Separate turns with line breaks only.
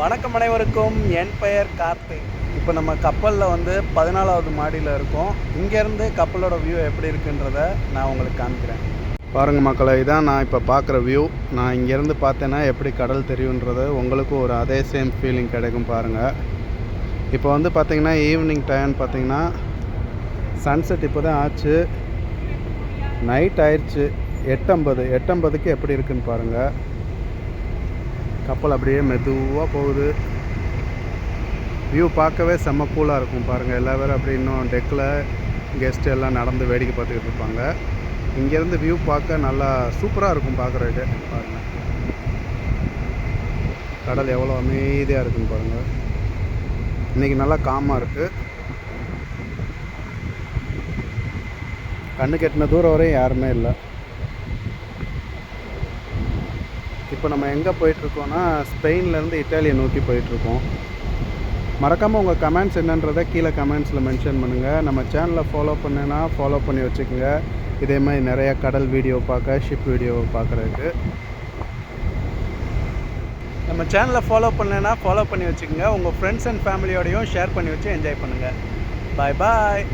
வணக்கம் அனைவருக்கும். என் பெயர் கார்த்திக். இப்போ நம்ம கப்பலில் வந்து பதினாலாவது மாடியில் இருக்கோம். இங்கேருந்து கப்பலோட வியூ எப்படி இருக்குன்றத நான் உங்களுக்கு காமிக்கிறேன் பாருங்கள் மக்களை இதான் நான் இப்போ பார்க்குற வியூ நான் இங்கேருந்து பார்த்தேன்னா எப்படி கடல் தெரியுன்றது உங்களுக்கும் ஒரு அதே சேம் ஃபீலிங் கிடைக்கும் பாருங்கள் இப்போ வந்து பார்த்திங்கன்னா ஈவினிங் டைம் பார்த்தீங்கன்னா சன்செட் இப்போ தான் ஆச்சு. நைட் ஆயிடுச்சு. எட்டம்பது. எட்டம்பதுக்கு எப்படி இருக்குன்னு பாருங்கள் கப்பல் அப்படியே மெதுவாக போகுது. வியூ பார்க்கவே செம்ம கூலாக இருக்கும் பாருங்கள் எல்லா பேரும் அப்படி இன்னும் டெக்கில் கெஸ்ட் எல்லாம் நடந்து வேடிக்கை பார்த்துக்கிட்டு இருப்பாங்க. இங்கேருந்து வியூ பார்க்க நல்லா சூப்பராக இருக்கும் பார்க்குறதுக்கு. பாருங்கள் கடல் எவ்வளோ அமைதியாக இருக்குன்னு பாருங்கள் இன்றைக்கி நல்லா காமாக இருக்குது கண்ணு கெட்டின தூரம் வரையும் யாருமே இல்லை. இப்போ நம்ம எங்கே போயிட்டுருக்கோன்னா ஸ்பெயின்லேருந்து இட்டாலியை நோக்கி போயிட்டுருக்கோம். மறக்காமல் உங்கள் கமெண்ட்ஸ் என்னன்றதை கீழே கமெண்ட்ஸில் மென்ஷன் பண்ணுங்கள் நம்ம சேனலை ஃபாலோ பண்ணுன்னா ஃபாலோ பண்ணி வச்சுக்கோங்க. இதே மாதிரி நிறையா கடல் வீடியோ பார்க்க ஷிப் வீடியோ பார்க்குறதுக்கு. நம்ம சேனலை ஃபாலோ பண்ணலைன்னா ஃபாலோ பண்ணி வச்சுக்கோங்க. உங்கள் ஃப்ரெண்ட்ஸ் அண்ட் ஃபேமிலியோடையும் ஷேர் பண்ணி வச்சு என்ஜாய் பண்ணுங்கள் பாய் பாய்